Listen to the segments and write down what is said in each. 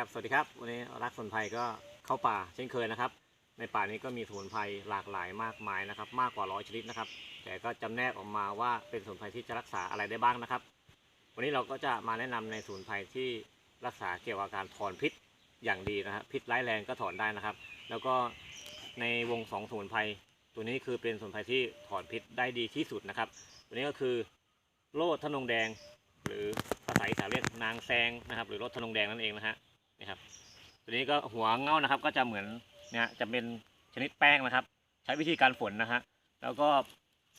ครับ สวัสดีครับ วันนี้รักสมุนไพรก็เข้าป่าเช่นเคยนะครับ ในป่านี้ก็มีสมุนไพรหลากหลายมากมายนะครับ มากกว่าร้อยชนิดนะครับ แต่ก็จำแนกออกมาว่าเป็นสมุนไพรที่จะรักษาอะไรได้บ้างนะครับ วันนี้เราก็จะมาแนะนำในสมุนไพรที่รักษาเกี่ยวกับการถอนพิษอย่างดีนะครับ พิษร้ายแรงก็ถอนได้นะครับ แล้วก็ในวงสองสมุนไพรตัวนี้คือเป็นสมุนไพรที่ถอนพิษได้ดีที่สุดนะครับ ตัวนี้ก็คือโลดทนงแดง หรือภาษาอีสานเรียกนางแซงนะครับ หรือรถทนงแดงนั่นเองนะฮะ นี่ครับ ตัวนี้ก็หัวเง่านะครับ ก็จะเหมือนเนี่ยจะเป็นชนิดแป้งนะครับ ใช้วิธีการฝนนะฮะแล้วก็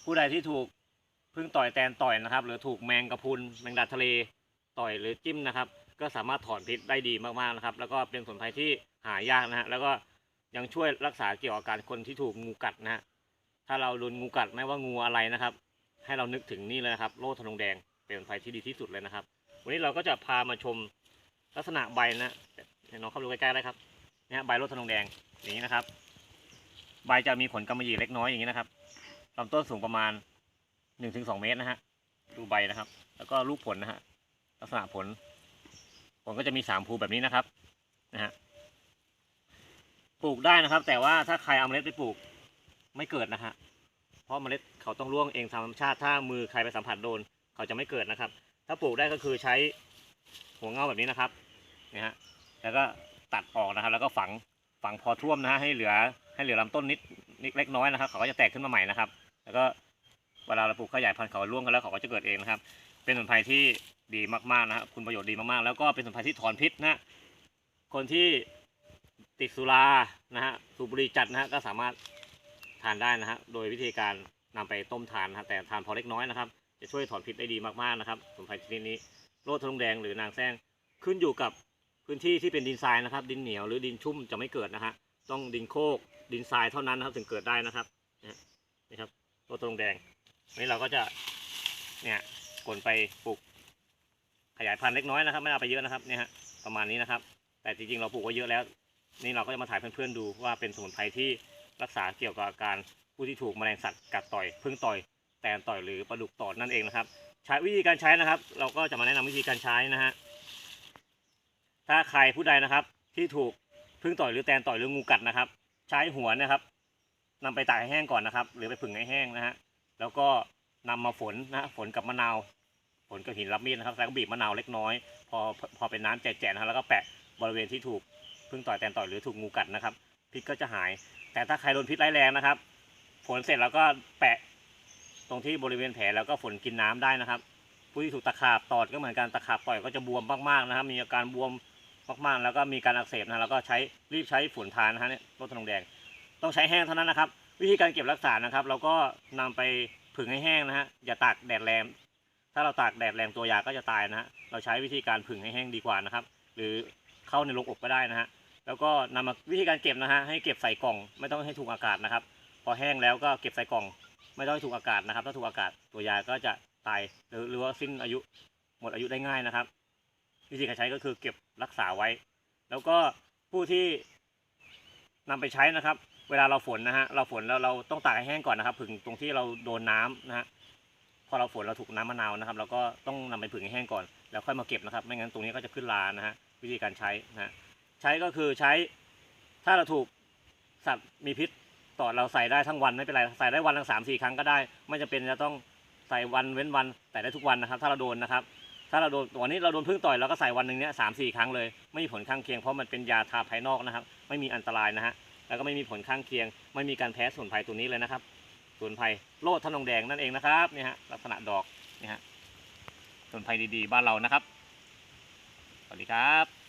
ผู้ใดที่ถูกพึ่งต่อยแตนต่อยนะครับ หรือถูกแมงกะพุนแมงดาทะเลต่อยหรือจิ้มนะครับ ก็สามารถถอนพิษได้ดีมากๆนะครับ แล้วก็เป็นสมุนไพรที่หายากนะฮะแล้วก็ยังช่วยรักษาเกี่ยวกับอาการคนที่ถูกงูกัดนะฮะถ้าเราโดนงูกัดไม่ว่างูอะไรนะครับ ให้เรานึกถึงนี่เลยนะครับ โลทะนงแดงเป็นสมุนไพรที่ดีที่สุดเลยนะครับ วันนี้เราก็จะพามาชมลักษณะใบนะ ให้น้องเข้าดูใกล้ๆได้ครับเนี่ยฮะใบโลทะนงแดงอย่างนี้นะครับ ใบจะมีขนกำมะหยี่เล็กน้อยอย่างนี้นะครับลำต้นสูงประมาณ1นถึงสเมตรนะฮะดูใบนะครับ แล้วก็ลูกผลนะฮะลักษณะผล ผลก็จะมีสามภูแบบนี้นะครับนะฮะปลูกได้นะครับ แต่ว่าถ้าใครเอาเมล็ดไปปลูกไม่เกิดนะฮะเพราะเมล็ดเขาต้องร่วงเองตามธรรมชาติถ้ามือใครไปสัมผัสโดน เขาจะไม่เกิดนะครับ ถ้าปลูกได้ก็คือใช้หัวเงาแบบนี้นะครับนี่ฮะ แล้วก็ตัดออกนะครับ แล้วก็ฝังฝังพอท่วมนะฮะให้เหลือให้เหลือลำต้นนิดนิดเล็กน้อยนะครับ เขาก็จะแตกขึ้นมาใหม่นะครับ แล้วก็เวลาเราปลูกขยายพันธุ์เขาร่วงกันแล้วเขาก็จะเกิดเองนะครับ เป็นสมุนไพรที่ดีมากๆนะครับคุณประโยชน์ดีมากๆ แล้วก็เป็นสมุนไพรที่ถอนพิษนะคนที่ติดสุรานะฮะสูบบุหรี่จัดนะฮะก็สามารถทานได้นะฮะโดยวิธีการนำไปต้มทานนะครับแต่ทานพอเล็กน้อยนะครับ จะช่วยถอนพิษได้ดีมากๆนะครับสมุนไพรชนิดนี้โรคทะลุงแดงหรือนางแซงขึ้นอยู่กับ พื้นที่ที่เป็นดินทรายนะครับ ดินเหนียวหรือดินชุ่มจะไม่เกิดนะฮะต้องดินโคกดินทรายเท่านั้นนะครับ ถึงเกิดได้นะครับนะนี่ครับโรคทะลุงแดงวันนี้เราก็จะเนี่ยกลนไปปลูกขยายพันธุ์เล็กน้อยนะครับ ไม่เอาไปเยอะนะครับเนี่ยฮะประมาณนี้นะครับ แต่จริงๆเราปลูกไว้เยอะแล้ว นี่เราก็จะมาถ่ายเพื่อนๆดูว่าเป็นสมุนไพรที่รักษาเกี่ยวกับอาการผู้ที่ถูกแมลงสัตว์กัดต่อยพึ่งต่อย แตนต่อยหรือปลาดุกตอดนั่นเองนะครับ ใช้วิธีการใช้นะครับ เราก็จะมาแนะนำวิธีการใช้นะฮะ ถ้าใครผู้ใดนะครับ ที่ถูกพึ่งต่อยหรือแตนต่อยหรืองูกัดนะครับ ใช้หัวนะครับนำไปตากให้แห้งก่อนนะครับ หรือไปผึ่งให้แห้งนะฮะแล้วก็นำมาฝนนะฝนกับมะนาวฝนกับหินรับมีดนะครับแล้วก็บีบมะนาวเล็กน้อย พอพอเป็นน้ำแฉะๆนะครับแล้วก็แปะบริเวณที่ถูกพึ่งต่อยแตนต่อยหรือถูกงูกัดนะครับพิษก็จะหาย แต่ถ้าใครโดนพิษร้ายแรงนะครับ ฝนเสร็จแล้วก็แปะตรงที่บริเวณแผลแล้วก็ฝนกินน้ำได้นะครับผู้ที่ถูกตะขาบตอดก็เหมือนกันตะขาบต่อยก็จะบวมมากๆนะครับ มีอาการบวม มากๆ แล้วก็มีการอักเสบนะแล้วก็ใช้รีบใช้ฝุ่นทานนะฮะเนี่ยรถทนงแดง ต้องใช้แห้งเท่านั้นนะครับ วิธีการเก็บรักษานะครับ เราก็นำไปผึ่งให้แห้งนะฮะอย่าตากแดดแรงถ้าเราตากแดดแรงตัวยาก็จะตายนะฮะเราใช้วิธีการผึ่งให้แห้งดีกว่านะครับ หรือเข้าในโรงอบก็ได้นะฮะแล้วก็นำมาวิธีการเก็บนะฮะให้เก็บใส่กล่อง ไม่ต้องให้ถูกอากาศนะครับ พอแห้งแล้วก็เก็บใส่กล่อง ไม่ต้องให้ถูกอากาศนะครับ ถ้าถูกอากาศตัวยาก็จะตายหรือหรือว่าสิ้นอายุหมดอายุได้ง่ายนะครับ วิธีการใช้ก็คือเก็บรักษาไว้ แล้วก็ผู้ที่นำไปใช้นะครับ เวลาเราฝนนะฮะเราฝนแล้วเราต้องตากให้แห้งก่อนนะครับผึ่งตรงที่เราโดนน้ำนะฮะพอเราฝนเราถูกน้ำมะนาวนะครับ เราก็ต้องนำไปผึ่งให้แห้งก่อน แล้วค่อยมาเก็บนะครับ ไม่งั้นตรงนี้ก็จะขึ้นลานะฮะวิธีการใช้นะฮะใช้ก็คือใช้ถ้าเราถูกสัตว์มีพิษต่อเราใส่ได้ทั้งวันไม่เป็นไรใส่ได้วันละสามสี่ครั้งก็ได้ ไม่จำเป็นจะต้องใส่วันเว้นวันใส่ได้ทุกวันนะครับ ถ้าเราโดนนะครับ ถ้าเราโดนวันนี้เราโดนพึ่งต่อยเราก็ใส่วันหนึ่งเนี้ยสามสี่ครั้งเลยไม่มีผลข้างเคียงเพราะมันเป็นยาทาภายนอกนะครับ ไม่มีอันตรายนะฮะแล้วก็ไม่มีผลข้างเคียง ไม่มีการแพ้สมุนไพรตัวนี้เลยนะครับสมุนไพรโลดทนงแดงนั่นเองนะครับนี่ฮะลักษณะดอกนี่ฮะสมุนไพรดีๆบ้านเรานะครับสวัสดีครับ